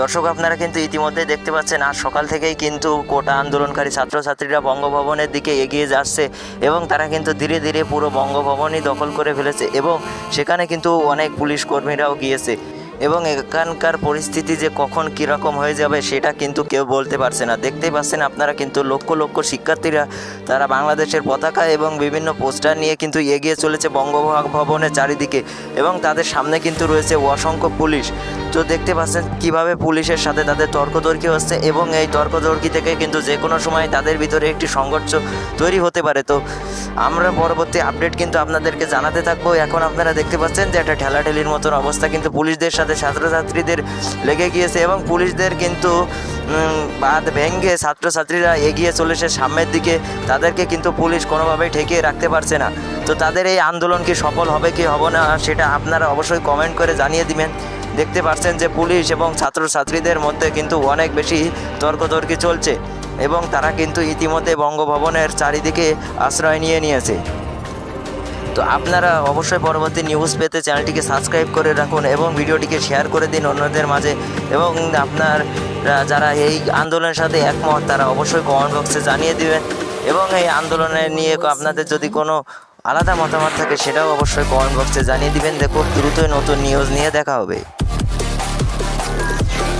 দর্শক, আপনারা কিন্তু ইতিমধ্যে দেখতে পাচ্ছেন, আজ সকাল থেকেই কিন্তু কোটা আন্দোলনকারী ছাত্রছাত্রীরা বঙ্গভবনের দিকে এগিয়ে যাচ্ছে এবং তারা কিন্তু ধীরে ধীরে পুরো বঙ্গভবনই দখল করে ফেলেছে এবং সেখানে কিন্তু অনেক পুলিশ কর্মীরাও গিয়েছে। এবং এখানকার পরিস্থিতি যে কখন কীরকম হয়ে যাবে সেটা কিন্তু কেউ বলতে পারছে না। দেখতেই পাচ্ছেন আপনারা কিন্তু লক্ষ লক্ষ শিক্ষার্থীরা তারা বাংলাদেশের পতাকা এবং বিভিন্ন পোস্টার নিয়ে কিন্তু এগিয়ে চলেছে বঙ্গভবনের চারিদিকে এবং তাদের সামনে কিন্তু রয়েছে অসংখ্য পুলিশ। তো দেখতে পাচ্ছেন কীভাবে পুলিশের সাথে তাদের তর্কতর্কি হচ্ছে এবং এই তর্কতর্কি থেকে কিন্তু যে কোনো সময় তাদের ভিতরে একটি সংঘর্ষ তৈরি হতে পারে। তো আমরা পরবর্তী আপডেট কিন্তু আপনাদেরকে জানাতে থাকব। এখন আপনারা দেখতে পাচ্ছেন যে একটা ঠেলাঠেলির মতন অবস্থা কিন্তু পুলিশদের সাথে ছাত্রছাত্রীদের লেগে গিয়েছে এবং পুলিশদের কিন্তু বাদ ভেঙ্গে ছাত্রছাত্রীরা এগিয়ে চলেছে সামনের দিকে। তাদেরকে কিন্তু পুলিশ কোনোভাবেই ঠেকিয়ে রাখতে পারছে না। তো তাদের এই আন্দোলন কি সফল হবে, কি হবে না, সেটা আপনারা অবশ্যই কমেন্ট করে জানিয়ে দিবেন। দেখতে পাচ্ছেন যে পুলিশ এবং ছাত্রছাত্রীদের মধ্যে কিন্তু অনেক বেশি তর্কতর্কি চলছে। এবং তারা কিন্তু ইতিমধ্যে বঙ্গভবনের চারিদিকে আশ্রয় নিয়ে নিয়েছে। তো আপনারা অবশ্যই পরবর্তী নিউজ পেতে চ্যানেলটিকে সাবস্ক্রাইব করে রাখুন এবং ভিডিওটিকে শেয়ার করে দিন অন্যদের মাঝে এবং আপনার যারা এই আন্দোলনের সাথে একমত, তারা অবশ্যই কমেন্ট বক্সে জানিয়ে দেবেন এবং এই আন্দোলনের নিয়ে আপনাদের যদি কোনো আলাদা মতামত থাকে, সেটাও অবশ্যই কমেন্ট বক্সে জানিয়ে দিবেন। দেখুন, দ্রুতই নতুন নিউজ নিয়ে দেখা হবে।